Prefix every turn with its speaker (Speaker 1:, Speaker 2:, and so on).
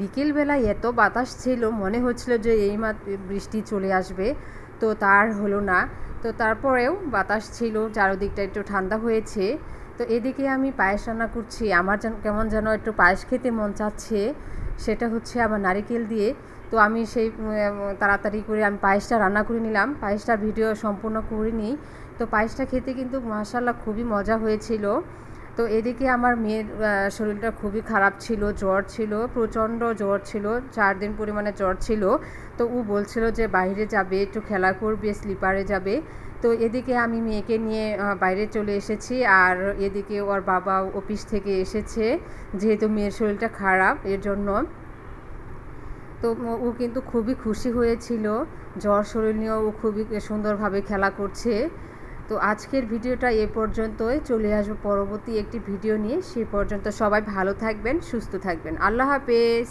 Speaker 1: বিকেলবেলায় এত বাতাস ছিল, মনে হচ্ছিল যে এই বৃষ্টি চলে আসবে, তো তার হলো না। তো তারপরেও বাতাস ছিল, চারদিকটা একটু ঠান্ডা হয়েছে। তো এদিকে আমি পায়েস রান্না করছি, আমার যেন কেমন যেন একটু পায়েস খেতে মন চাচ্ছে, সেটা হচ্ছে আমার নারিকেল দিয়ে। তো আমি সেই তাড়াতাড়ি করে আমি পায়েসটা রান্না করে নিলাম পায়েসটার ভিডিও সম্পূর্ণ করিনি। তো পায়েসটা খেতে কিন্তু মাসাল্লাহ খুবই মজা হয়েছিল। তো এদিকে আমার মেয়ের শরীরটা খুবই খারাপ ছিল, জ্বর ছিল, প্রচণ্ড জ্বর ছিল, চার দিন পরিমাণে জ্বর ছিল। তো ও বলছিল যে বাইরে যাবে, একটু খেলা করবে, স্লিপারে যাবে। তো এদিকে আমি মেয়েকে নিয়ে বাইরে চলে এসেছি আর এদিকে ওর বাবা অফিস থেকে এসেছে, যেহেতু মেয়ের শরীরটা খারাপ এর জন্য তো ও কিন্তু খুবই খুশি হয়েছিল। জ্বর শরীর নিয়েও ও খুবই সুন্দরভাবে খেলা করছে। তো আজকের ভিডিওটা এ পর্যন্তই। চলে আসব পরবর্তী একটি ভিডিও নিয়ে। সে পর্যন্ত সবাই ভালো থাকবেন, সুস্থ থাকবেন। আল্লাহ হাফেজ।